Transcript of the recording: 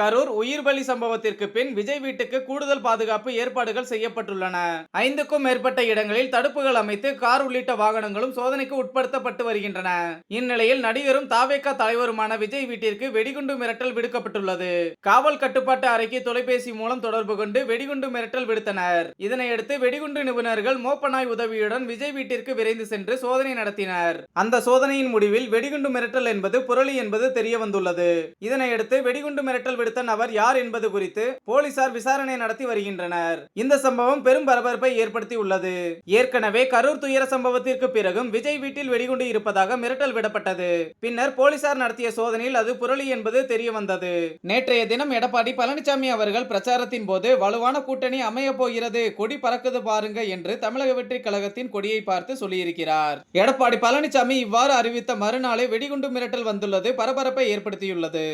கரூர் உயிர் பலி சம்பவத்திற்கு பின் விஜய் வீட்டுக்கு கூடுதல் பாதுகாப்பு ஏற்பாடுகள் செய்யப்பட்டுள்ளன. ஐந்துக்கும் மேற்பட்ட இடங்களில் தடுப்புகள் அமைத்து கார் உள்ளிட்ட வாகனங்களும் சோதனைக்கு உட்படுத்தப்பட்டு வருகின்றன. இந்நிலையில் நடிகரும் தாவேக்கா தலைவருமான விஜய் வீட்டிற்கு வெடிகுண்டு மிரட்டல் விடுக்கப்பட்டுள்ளது. காவல் கட்டுப்பாட்டு அறைக்கு தொலைபேசி மூலம் தொடர்பு கொண்டு வெடிகுண்டு மிரட்டல் விடுத்தனர். இதனையடுத்து வெடிகுண்டு நிபுணர்கள் மோப்பனாய் உதவியுடன் விஜய் வீட்டிற்கு விரைந்து சென்று சோதனை நடத்தினர். அந்த சோதனையின் முடிவில் வெடிகுண்டு மிரட்டல் என்பது புரளி என்பது தெரிய வந்துள்ளது இதனையடுத்து வெடிகுண்டு மிரட்டல் விடுத்த நபர் யார் என்பது குறித்து போலீசார் விசாரணை நடத்தி வருகின்றனர். இந்த சம்பவம் பெரும் பரபரப்பை ஏற்படுத்தி உள்ளது ஏற்கனவே கரூர் துயர சம்பவத்திற்கு பிறகும் விஜய் வீட்டில் வெடிகுண்டு இருப்பதாக மிரட்டல் விடப்பட்டது. பின்னர் போலீசார் நடத்திய சோதனையில் அது புரளி என்பது தெரிய வந்தது நேற்றைய தினம் எடப்பாடி பழனிசாமி அவர்கள் பிரச்சாரத்தின் போது வலுவான கூட்டணி அமைய போகிறது கொடி பறக்குது பாருங்க என்று தமிழக வெற்றி கழகத்தின் கொடியை பார்த்து சொல்லியிருக்கிறார். எடப்பாடி பழனிசாமி இவ்வாறு அறிவித்த மறுநாளே வெடிகுண்டு மிரட்டல் வந்துள்ளது பரபரப்பை ஏற்படுத்தியுள்ளது.